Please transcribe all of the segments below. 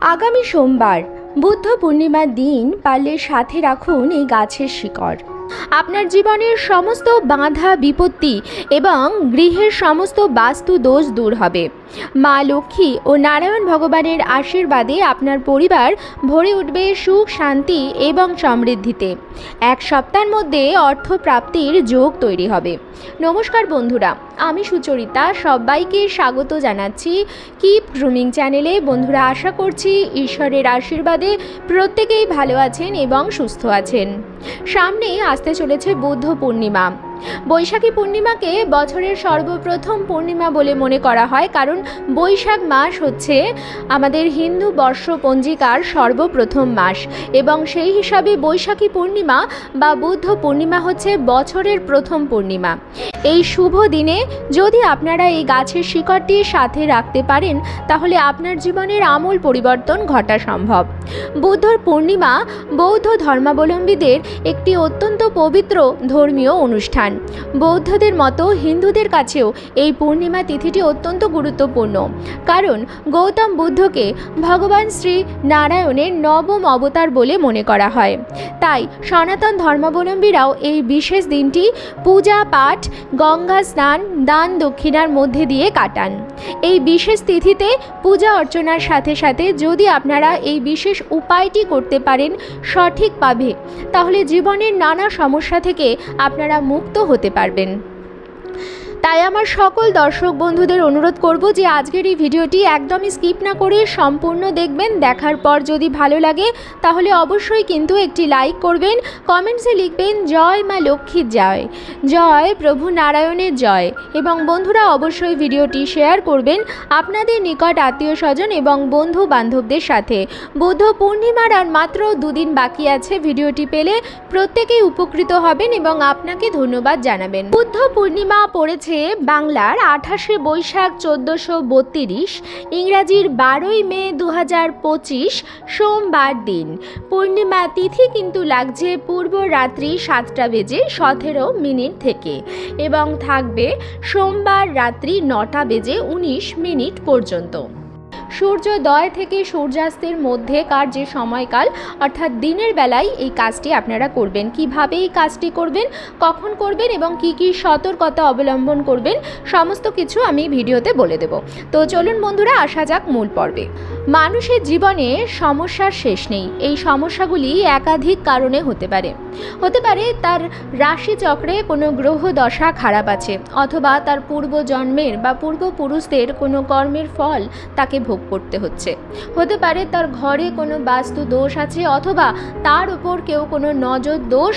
আগামী সোমবার বুদ্ধ পূর্ণিমার দিন পারলে সাথে রাখুন এই গাছের শিকড়। আপনার জীবনের সমস্ত বাধা, বিপত্তি এবং গৃহের সমস্ত বাস্তু দোষ দূর হবে। মা লক্ষ্মী ও নারায়ণ ভগবানের আশীর্বাদে আপনার পরিবার ভরে উঠবে সুখ, শান্তি এবং সমৃদ্ধিতে। এক সপ্তাহের মধ্যে অর্থ প্রাপ্তির যোগ তৈরি হবে। নমস্কার বন্ধুরা, আমি সুচরিতা, সবাইকে স্বাগত জানাচ্ছি কিপ গ্রুমিং চ্যানেলে। বন্ধুরা, আশা করছি ঈশ্বরের আশীর্বাদে প্রত্যেকেই ভালো আছেন এবং সুস্থ আছেন। সামনেই আসতে চলেছে বুদ্ধ পূর্ণিমা। বৈশাখী পূর্ণিমাকে বছরের সর্বপ্রথম পূর্ণিমা বলে মনে করা হয়, কারণ বৈশাখ মাস হচ্ছে আমাদের হিন্দু বর্ষ পঞ্জিকার সর্বপ্রথম মাস। এবং সেই হিসাবে বৈশাখী পূর্ণিমা বা বুদ্ধ পূর্ণিমা হচ্ছে বছরের প্রথম পূর্ণিমা। এই শুভ দিনে যদি আপনারা এই গাছের শিকড়টি সাথে রাখতে পারেন, তাহলে আপনার জীবনের আমূল পরিবর্তন ঘটা সম্ভব। বুদ্ধর পূর্ণিমা বৌদ্ধ ধর্মাবলম্বীদের একটি অত্যন্ত পবিত্র ধর্মীয় অনুষ্ঠান। বৌদ্ধদের মতো হিন্দুদের কাছেও এই পূর্ণিমা তিথিটি অত্যন্ত গুরুত্বপূর্ণ। কারণ গৌতম বুদ্ধকে ভগবান শ্রী নারায়ণের নবম অবতার বলে মনে করা হয়। তাই সনাতন ধর্মাবলম্বীরাও এই বিশেষ দিনটি পূজা, পাঠ গঙ্গা স্নান, দান দক্ষিণার মধ্যে দিয়ে কাটান। এই বিশেষ তিথিতে পূজা অর্চনার সাথে সাথে যদি আপনারা এই বিশেষ উপায়টি করতে পারেন সঠিকভাবে, তাহলে জীবনের নানা সমস্যা থেকে আপনারা মুক্ত হতে পারবেন। তাই আমার সকল দর্শক বন্ধুদের অনুরোধ করব যে আজকের এই ভিডিওটি একদমই স্কিপ না করে সম্পূর্ণ দেখবেন। দেখার পর যদি ভালো লাগে, তাহলে অবশ্যই কিন্তু একটি লাইক করবেন, কমেন্টসে লিখবেন, জয় মা লক্ষ্মীর জয়। জয় প্রভু নারায়ণের জয়। এবং বন্ধুরা, অবশ্যই ভিডিওটি শেয়ার করবেন আপনাদের নিকট আত্মীয় স্বজন এবং বন্ধু বান্ধবদের সাথে। বুদ্ধ পূর্ণিমার আর মাত্র দুদিন বাকি আছে, ভিডিওটি পেলে প্রত্যেকেই উপকৃত হবেন এবং আপনাকে ধন্যবাদ জানাবেন। বুদ্ধ পূর্ণিমা পড়েছে বাংলার আঠাশে বৈশাখ চোদ্দোশো বত্রিশ, ইংরাজির বারোই মে দু হাজার পঁচিশ, সোমবার দিন। পূর্ণিমা তিথি কিন্তু লাগছে পূর্ব রাত্রি সাতটা বেজে সতেরো মিনিট থেকে এবং থাকবে সোমবার রাত্রি নটা বেজে উনিশ মিনিট পর্যন্ত। সূর্যোদয় থেকে সূর্যাস্তের মধ্যেকার যে সময়কাল, অর্থাৎ দিনের বেলায় এই কাজটি আপনারা করবেন। কীভাবে এই কাজটি করবেন, কখন করবেন এবং কি কি সতর্কতা অবলম্বন করবেন, সমস্ত কিছু আমি ভিডিওতে বলে দেব। তো চলুন বন্ধুরা, আসা যাক মূল পর্বে। মানুষের জীবনে সমস্যার শেষ নেই। এই সমস্যাগুলি একাধিক কারণে হতে পারে। হতে পারে তার রাশি চক্রে কোনো গ্রহ দশা খারাপ আছে, অথবা তার পূর্ব জন্মের বা পূর্বপুরুষদের কোনো কর্মের ফল তাকে ভোগ করতে হচ্ছে। হতে পারে তার ঘরে কোনো বাস্তু দোষ আছে, অথবা তার উপর কেউ কোনো নজর দোষ,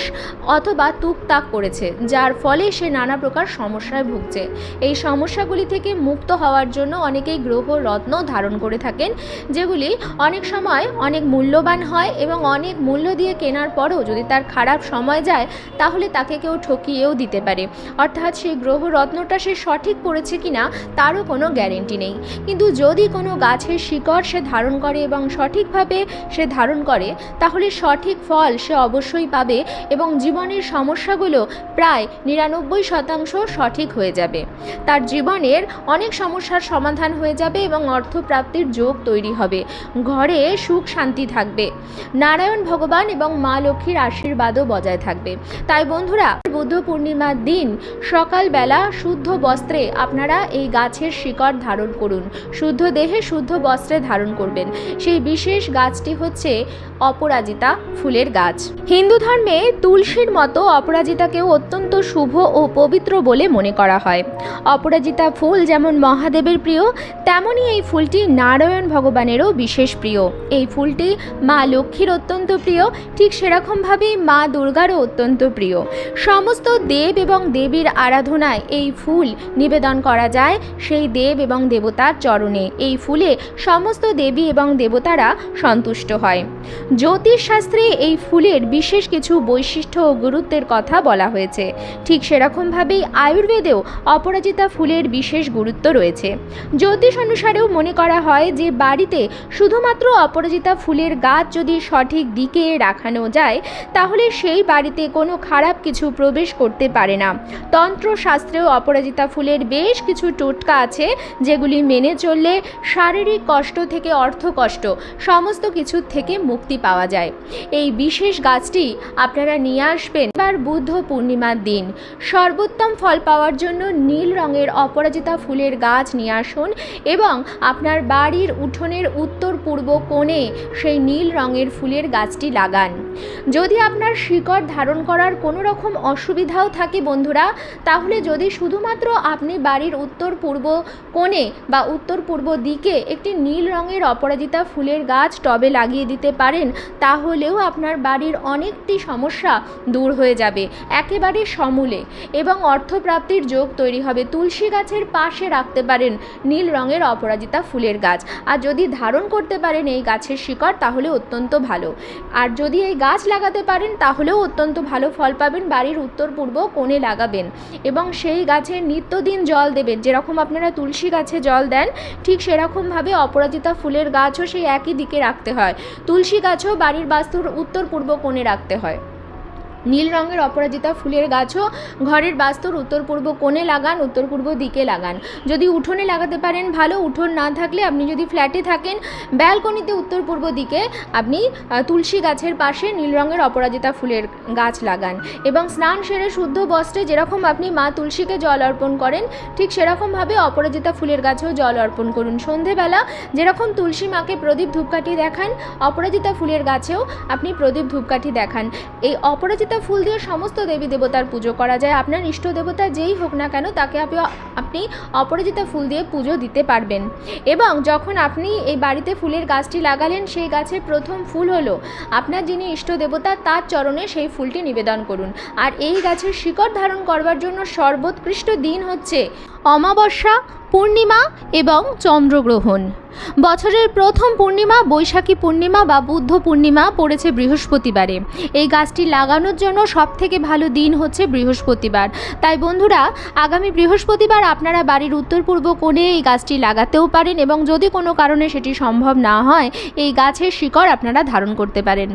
অথবা তুকতাক করেছে, যার ফলে সে নানা প্রকার সমস্যায় ভুগছে। এই সমস্যাগুলি থেকে মুক্ত হওয়ার জন্য অনেকেই গ্রহ রত্ন ধারণ করে থাকেন যেগুলি অনেক সময় অনেক মূল্যবান হয় এবং অনেক মূল্য দিয়ে কেনার পরও যদি তার খারাপ সময় যায়, তাহলে তাকে কেউ ঠকিয়েও দিতে পারে। অর্থাৎ সেই গ্রহ রত্নটা সে সঠিক পড়েছে কিনা, তারও কোনো গ্যারেন্টি নেই। কিন্তু যদি কোনো গাছের শিকড় সে ধারণ করে এবং সঠিকভাবে সে ধারণ করে, তাহলে সঠিক ফল সে অবশ্যই পাবে এবং জীবনের সমস্যাগুলো প্রায় নিরানব্বই শতাংশ সঠিক হয়ে যাবে। তার জীবনের অনেক সমস্যার সমাধান হয়ে যাবে এবং অর্থপ্রাপ্তির যোগ তৈরি হবে। ঘরে সুখ শান্তি থাকবে। নারায়ণ ভগবান এবং মা লক্ষ্মীর আশীর্বাদও বজায় থাকবে। তাই বন্ধুরা, বুদ্ধ পূর্ণিমার দিন সকালবেলা শুদ্ধ বস্ত্রে আপনারা এই গাছের শিকড় ধারণ করুন। শুদ্ধ দেহে শুদ্ধ বস্ত্রে ধারণ করবেন। সেই বিশেষ গাছটি হচ্ছে অপরাজিতা ফুলের গাছ। হিন্দু ধর্মে তুলসীর মতো অপরাজিতাকেও অত্যন্ত শুভ ও পবিত্র বলে মনে করা হয়। অপরাজিতা ফুল যেমন মহাদেবের প্রিয়, তেমনই এই ফুলটি নারায়ণ ভগবানেরও বিশেষ প্রিয়। এই ফুলটি মা লক্ষ্মীর অত্যন্ত প্রিয়, ঠিক সেরকমভাবেই মা দুর্গারও অত্যন্ত প্রিয়। সমস্ত দেব এবং দেবীর আরাধনায় এই ফুল নিবেদন করা যায় সেই দেব এবং দেবতার চরণে। এই ফুলে সমস্ত দেবী এবং দেবতারা সন্তুষ্ট হয়। জ্যোতিষশাস্ত্রে এই ফুলের বিশেষ কিছু বৈশিষ্ট্য ও গুরুত্বের কথা বলা হয়েছে। ঠিক সেরকমভাবেই আয়ুর্বেদেও অপরাজিতা ফুলের বিশেষ গুরুত্ব রয়েছে। জ্যোতিষ অনুসারেও মনে করা হয় যে বাড়িতে শুধুমাত্র অপরাজিতা ফুলের গাছ যদি সঠিক দিকে রাখানো যায়, তাহলে সেই বাড়িতে কোনো খারাপ কিছু প্রবেশ করতে পারে না। তন্ত্রশাস্ত্রেও অপরাজিতা ফুলের বেশ কিছু টোটকা আছে, যেগুলি মেনে চললে শারীরিক কষ্ট থেকে অর্থ কষ্ট, সমস্ত কিছুর থেকে মুক্তি পাওয়া যায়। এই বিশেষ গাছটি আপনারা নিয়ে আসবেন এবার বুদ্ধ পূর্ণিমার দিন। সর্বোত্তম ফল পাওয়ার জন্য নীল রঙের অপরাজিতা ফুলের গাছ নিয়ে আসুন এবং আপনার বাড়ির উঠোনের উত্তর পূর্ব কোণে সেই নীল রঙের ফুলের গাছটি লাগান। যদি আপনার শিকড় ধারণ করার কোনো রকম অসুবিধাও থাকে বন্ধুরা, তাহলে যদি শুধুমাত্র আপনি বাড়ির উত্তর পূর্ব কোণে বা উত্তর পূর্ব দিকে একটি নীল রঙের অপরাজিতা ফুলের গাছ টবে লাগিয়ে দিতে পারেন, তাহলেও আপনার বাড়ির অনেকটি সমস্যা দূর হয়ে যাবে, একেবারে সমূলে। এবং অর্থপ্রাপ্তির যোগ তৈরি হবে। তুলসী গাছের পাশে রাখতে পারেন নীল রঙের অপরাজিতা ফুলের গাছ। আর যদি ধারণ করতে পারেন এই গাছের শিকড়, তাহলে অত্যন্ত ভালো। আর যদি এই গাছ লাগাতে পারেন, তাহলেও অত্যন্ত ভালো ফল পাবেন, বাড়ির উত্তর পূর্ব কোণে লাগাবেন। এবং সেই গাছে নিত্যদিন জল দেবেন, যেরকম আপনারা তুলসী গাছে জল দেন, ঠিক সেরকমভাবে অপরাজিতা ফুলের গাছও সেই একই দিকে রাখতে হয়। তুলসী গাছও বাড়ির বাস্তুর উত্তর পূর্ব কোণে রাখতে হয়। নীল রঙের অপরাজিতা ফুলের গাছও ঘরের বাস্তুর উত্তর পূর্ব কোণে লাগান উত্তর পূর্ব দিকে লাগান। যদি উঠোনে লাগাতে পারেন, ভালো উঠোন না থাকলে আপনি যদি ফ্ল্যাটে থাকেন, ব্যালকনিতে উত্তর পূর্ব দিকে আপনি তুলসী গাছের পাশে নীল রঙের অপরাজিতা ফুলের গাছ লাগান এবং স্নান সেরে শুদ্ধ বস্ত্রে যেরকম আপনি মা তুলসীকে জল অর্পণ করেন, ঠিক সেরকমভাবে অপরাজিতা ফুলের গাছেও জল অর্পণ করুন। সন্ধেবেলা যেরকম তুলসী মাকে প্রদীপ ধূপকাঠি দেখান, অপরাজিতা ফুলের গাছেও আপনি প্রদীপ ধূপকাঠি দেখান। এই অপরাজিতা ফুল দিয়ে সমস্ত দেবী দেবতার পুজো করা যায়। আপনার ইষ্ট দেবতা যেই হোক না কেন, তাকে আপনি আপনি অপরাজিতা ফুল দিয়ে পুজো দিতে পারবেন। এবং যখন আপনি এই বাড়িতে ফুলের গাছটি লাগালেন, সেই গাছের প্রথম ফুল হলো আপনার যিনি ইষ্ট দেবতা, তার চরণে সেই ফুলটি নিবেদন করুন। আর এই গাছের শিকড় ধারণ করবার জন্য সর্বোৎকৃষ্ট দিন হচ্ছে অমাবস্যা, পূর্ণিমা এবং চন্দ্রগ্রহণ। বছরের প্রথম পূর্ণিমা, বৈশাখী পূর্ণিমা বা বুদ্ধ পূর্ণিমা পড়েছে বৃহস্পতিবারে। এই গাছটি লাগানোর জন্য সবথেকে ভালো দিন হচ্ছে বৃহস্পতিবার। তাই বন্ধুরা, আগামী বৃহস্পতিবার আপনারা বাড়ির উত্তর পূর্ব কোণে এই গাছটি লাগাতেও পারেন এবং যদি কোনো কারণে সেটি সম্ভব না হয়, এই গাছের শিকড় আপনারা ধারণ করতে পারেন।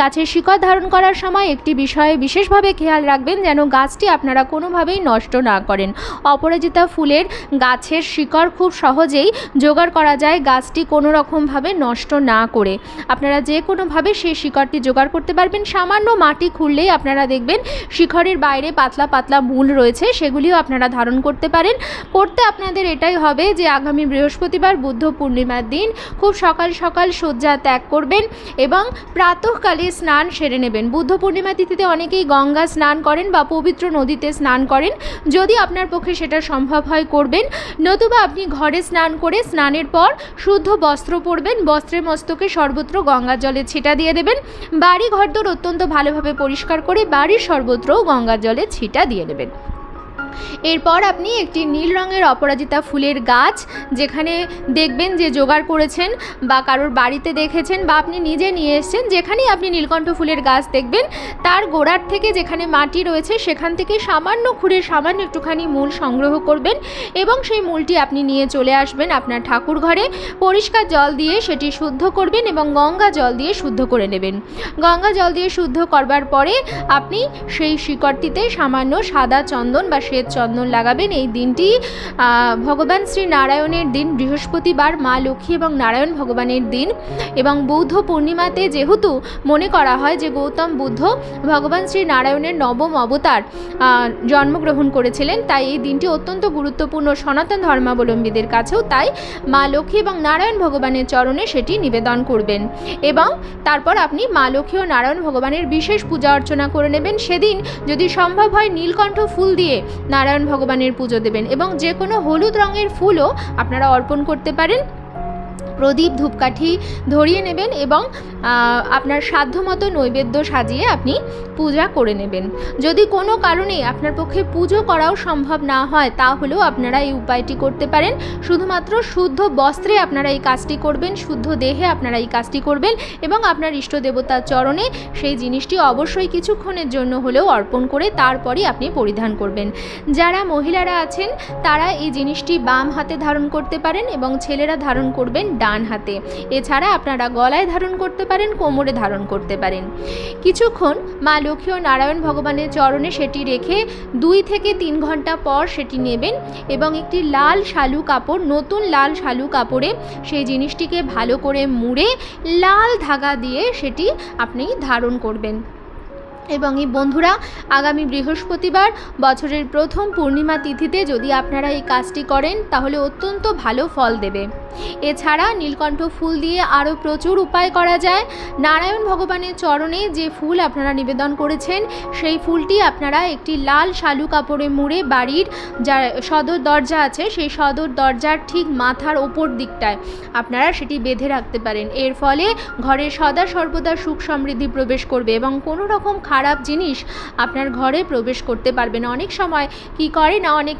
গাছের শিকড় ধারণ করার সময় একটি বিষয়ে বিশেষভাবে খেয়াল রাখবেন যেন গাছটি আপনারা কোনোভাবেই নষ্ট না করেন। অপরাজিতা ফুলের গাছের শিকড় খুব সহজেই জোগাড় করা যায় গাছটি কোনো রকমভাবে নষ্ট না করে আপনারা যে কোনোভাবে সেই শিকড়টি জোগাড় করতে পারবেন। সামান্য মাটি খুললেই আপনারা দেখবেন শিখরের বাইরে পাতলা পাতলা মূল রয়েছে, সেগুলিও আপনারা ধারণ করতে পারেন। করতে আপনাদের এটাই হবে যে আগামী বৃহস্পতিবার বুদ্ধ পূর্ণিমার দিন খুব সকাল সকাল শয্যা ত্যাগ করবেন এবং প্রাতঃকালে স্নান সেরে নেবেন। বুদ্ধ পূর্ণিমা তিথিতে অনেকেই গঙ্গা স্নান করেন বা পবিত্র নদীতে স্নান করেন। যদি আপনার পক্ষে সেটা সম্ভব হয়, করবেন। নতুবা আপনি ঘরে স্নান করে স্নানের পর শুদ্ধ বস্ত্র পরবেন, বস্ত্রে মস্তকে সর্বত্র গঙ্গা জলে ছিটা দিয়ে দেবেন বাড়ি ঘরদোর অত্যন্ত ভালোভাবে পরিষ্কার করে বাড়ির সর্বত্রও গঙ্গা জলে ছিটা দিয়ে দেবেন। এরপর আপনি একটি নীল রঙের অপরাজিতা ফুলের গাছ যেখানে দেখবেন যে জোগাড় করেছেন বা কারোর বাড়িতে দেখেছেন বা আপনি নিজে নিয়ে এসেছেন, যেখানেই আপনি নীলকণ্ঠ ফুলের গাছ দেখবেন, তার গোড়ার থেকে যেখানে মাটি রয়েছে সেখান থেকে সামান্য খুঁড়ে সামান্য একটুখানি মূল সংগ্রহ করবেন এবং সেই মূলটি আপনি নিয়ে চলে আসবেন আপনার ঠাকুর ঘরে। পরিষ্কার জল দিয়ে সেটি শুদ্ধ করবেন এবং গঙ্গা জল দিয়ে শুদ্ধ করে নেবেন। গঙ্গা জল দিয়ে শুদ্ধ করবার পরে আপনি সেই শিকড়টিতে সামান্য সাদা চন্দন বা শ্বেত চন্দন লাগাবেন। এই দিনটি ভগবান শ্রী নারায়ণের দিন, বৃহস্পতিবার, মা লক্ষ্মী এবং নারায়ণ ভগবানের দিন এবং বৌদ্ধ পূর্ণিমাতে যেহেতু মনে করা হয় যে গৌতম বুদ্ধ ভগবান শ্রী নারায়ণের নবম অবতার জন্মগ্রহণ করেছিলেন, তাই এই দিনটি অত্যন্ত গুরুত্বপূর্ণ সনাতন ধর্মাবলম্বীদের কাছেও তাই মা লক্ষ্মী এবং নারায়ণ ভগবানের চরণে সেটি নিবেদন করবেন এবং তারপর আপনি মা লক্ষ্মী ও নারায়ণ ভগবানের বিশেষ পূজা অর্চনা করে নেবেন। সেদিন যদি সম্ভব হয় নীলকণ্ঠ ফুল দিয়ে নারায়ণ ভগবানের পুজো দেবেন এবং যে কোনো হলুদ রঙের ফুলও আপনারা অর্পণ করতে পারেন। প্রদীপ ধূপকাঠি ধরিয়ে নেবেন এবং আপনার সাধ্যমতো নৈবেদ্য সাজিয়ে আপনি পূজা করে নেবেন। যদি কোনো কারণে আপনার পক্ষে পুজো করাও সম্ভব না হয়, তাহলেও আপনারা এই উপায়টি করতে পারেন। শুধুমাত্র শুদ্ধ বস্ত্রে আপনারা এই কাজটি করবেন, শুদ্ধ দেহে আপনারা এই কাজটি করবেন এবং আপনার ইষ্ট দেবতার চরণে সেই জিনিসটি অবশ্যই কিছুক্ষণের জন্য হলেও অর্পণ করে তারপরই আপনি পরিধান করবেন। যারা মহিলারা আছেন, তারা এই জিনিসটি বাম হাতে ধারণ করতে পারেন এবং ছেলেরা ধারণ করবেন ডান ডান হাতে। এছাড়া আপনারা গলায় ধারণ করতে পারেন, কোমরে ধারণ করতে পারেন। কিছুক্ষণ মা লক্ষ্মী ও নারায়ণ ভগবানের চরণে সেটি রেখে দুই থেকে তিন ঘণ্টা পর সেটি নেবেন এবং একটি লাল শালু কাপড়, নতুন লাল শালু কাপড়ে সেই জিনিসটিকে ভালো করে মুড়ে লাল ধাগা দিয়ে সেটি আপনি ধারণ করবেন। এবং এই বন্ধুরা, আগামী বৃহস্পতিবার বছরের প্রথম পূর্ণিমা তিথিতে যদি আপনারা এই কাজটি করেন, তাহলে অত্যন্ত ভালো ফল দেবে। এছাড়া নীলকণ্ঠ ফুল দিয়ে আরও প্রচুর উপায় করা যায়। নারায়ণ ভগবানের চরণে যে ফুল আপনারা নিবেদন করেছেন, সেই ফুলটি আপনারা একটি লাল শালু কাপড়ে মুড়ে বাড়ির যা সদর দরজা আছে, সেই সদর দরজার ঠিক মাথার ওপর দিকটায় আপনারা সেটি বেঁধে রাখতে পারেন। এর ফলে ঘরে সদা সর্বদা সুখ সমৃদ্ধি প্রবেশ করবে এবং কোনো রকম খারাপ জিনিস আপনার ঘরে প্রবেশ করতে পারবে না। অনেক সময় কি করে না, অনেক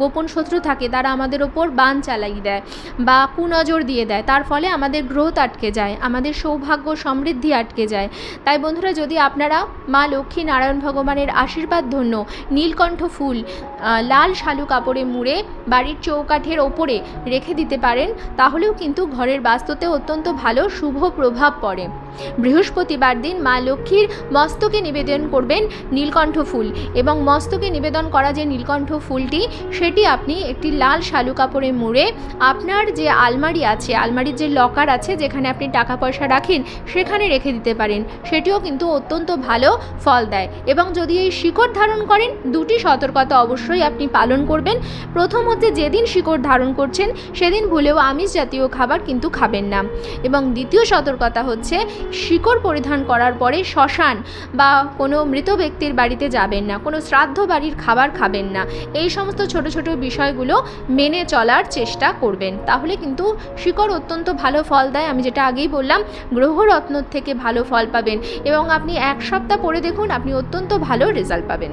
গোপন শত্রু থাকে, তারা আমাদের ওপর বান চালাই দেয় বা কুনজর দিয়ে দেয়। তার ফলে আমাদের গ্রোথ আটকে যায়, আমাদের সৌভাগ্য সমৃদ্ধি আটকে যায়। তাই বন্ধুরা, যদি আপনারা মা লক্ষ্মী নারায়ণ ভগবানের আশীর্বাদ ধন্য, নীলকণ্ঠ ফুল লাল শালু কাপড়ে মুড়ে বাড়ির চৌকাঠের ওপরে রেখে দিতে পারেন, তাহলেও কিন্তু ঘরের বাস্তুতে অত্যন্ত ভালো শুভ প্রভাব পড়ে। বৃহস্পতিবার দিন মা লক্ষ্মীর মস্তকে নিবেদন করবেন নীলকণ্ঠ ফুল এবং মস্তকে নিবেদন করা যে নীলকণ্ঠ ফুলটি, সেটি আপনি একটি লাল শালু কাপড়ে মুড়ে আপনার যে আলমারি আছে, আলমারির যে লকার আছে যেখানে আপনি টাকা পয়সা রাখেন, সেখানে রেখে দিতে পারেন। সেটিও কিন্তু অত্যন্ত ভালো ফল দেয় এবং যদি এই শিকড় ধারণ করেন, দুটি সতর্কতা অবশ্যই আপনি পালন করবেন। প্রথম হচ্ছে যেদিন শিকড় ধারণ করছেন, সেদিন ভুলেও আমিষ জাতীয় খাবার কিন্তু খাবেন না। এবং দ্বিতীয় সতর্কতা হচ্ছে, শিকড় পরিধান করার পরে শ্মশান বা কোনো মৃত ব্যক্তির বাড়িতে যাবেন না, কোনো শ্রাদ্ধ বাড়ির খাবার খাবেন না। এই সমস্ত ছোট ছোট বিষয়গুলো মেনে চলার চেষ্টা করবেন। তাহলে কিন্তু শিকড় অত্যন্ত ভালো ফল দেয়। আমি যেটা আগেই বললাম, গ্রহরত্ন থেকে ভালো ফল পাবেন এবং আপনি এক সপ্তাহ পরে দেখুন, আপনি অত্যন্ত ভালো রেজাল্ট পাবেন।